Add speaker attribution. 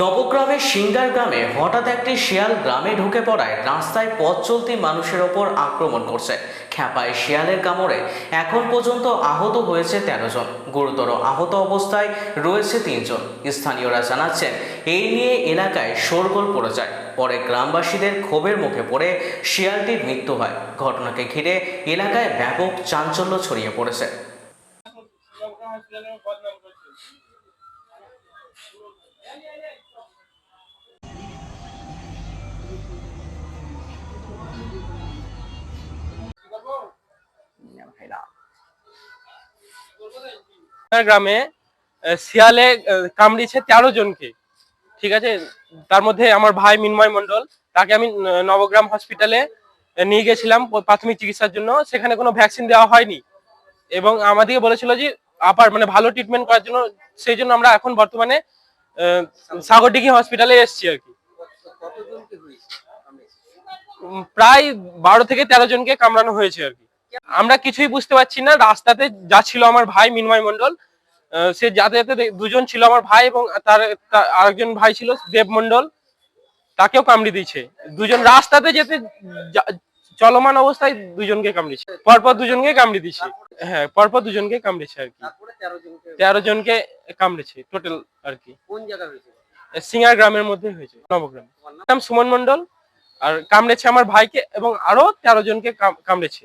Speaker 1: নবগ্রামের সিঙ্গার গ্রামে হঠাৎ একটি শিয়াল গ্রামে ঢুকে পড়ায় রাস্তায় পথ চলতি মানুষের ওপর আক্রমণ করছে। খ্যাপায় শিয়ালের কামড়ে এখন পর্যন্ত আহত হয়েছে তেরো জন। গুরুতর আহত অবস্থায় রয়েছে তিনজন। স্থানীয়রা জানাচ্ছেন, এই নিয়ে এলাকায় শোরগোল পড়ে যায়। পরে গ্রামবাসীদের ক্ষোভের মুখে পড়ে শিয়ালটির মৃত্যু হয়। ঘটনাকে ঘিরে এলাকায় ব্যাপক চাঞ্চল্য ছড়িয়ে পড়েছে।
Speaker 2: গ্রামে শিয়ালে আহ, কামড়িয়েছে তেরো জনকে ঠিক আছে? তার মধ্যে আমার ভাই মিনময় মন্ডল তাকে আমি নবগ্রাম হসপিটালে নিয়ে গেছিলাম প্রাথমিক চিকিৎসার জন্য। সেখানে কোনো ভ্যাকসিন দেওয়া হয়নি। এবং আমাদেরকে বলেছিল যে আপার মানে ভালো ট্রিটমেন্ট করার জন্য সেই জন্য আমরা এখন বর্তমানে সাগরডিঘি হসপিটালে এসেছি আর কি। প্রায় বারো থেকে তেরো জনকে কামড়ানো হয়েছে আর কি। আমরা কিছুই বুঝতে পারছি না, রাস্তাতে যা ছিল আমার ভাই মিনময় মন্ডল সে যাতায়াতে দে- দুজন ছিল আমার ভাই এবং তার আরেকজন ভাই ছিল, দেব মন্ডল তাকেও কামড়ে দিয়েছে। দুজন রাস্তাতে যেতে চলমান অবস্থায় দুজনকে কামড়েছে পরপর দুজনকে কামড়ে দিয়েছে। হ্যাঁ পরপর দুজনকে কামড়েছে আর কি।
Speaker 3: তেরো জনকে
Speaker 2: কামড়েছে টোটাল আর কি।
Speaker 3: কোন জায়গা হয়েছে?
Speaker 2: সিঙ্গার গ্রামের মধ্যে হয়েছে নবগ্রাম।
Speaker 3: নাম?
Speaker 2: নাম সুমন মন্ডল আর কামড়েছে আমার ভাইকে এবং আরও তেরো জনকে কামড়েছে।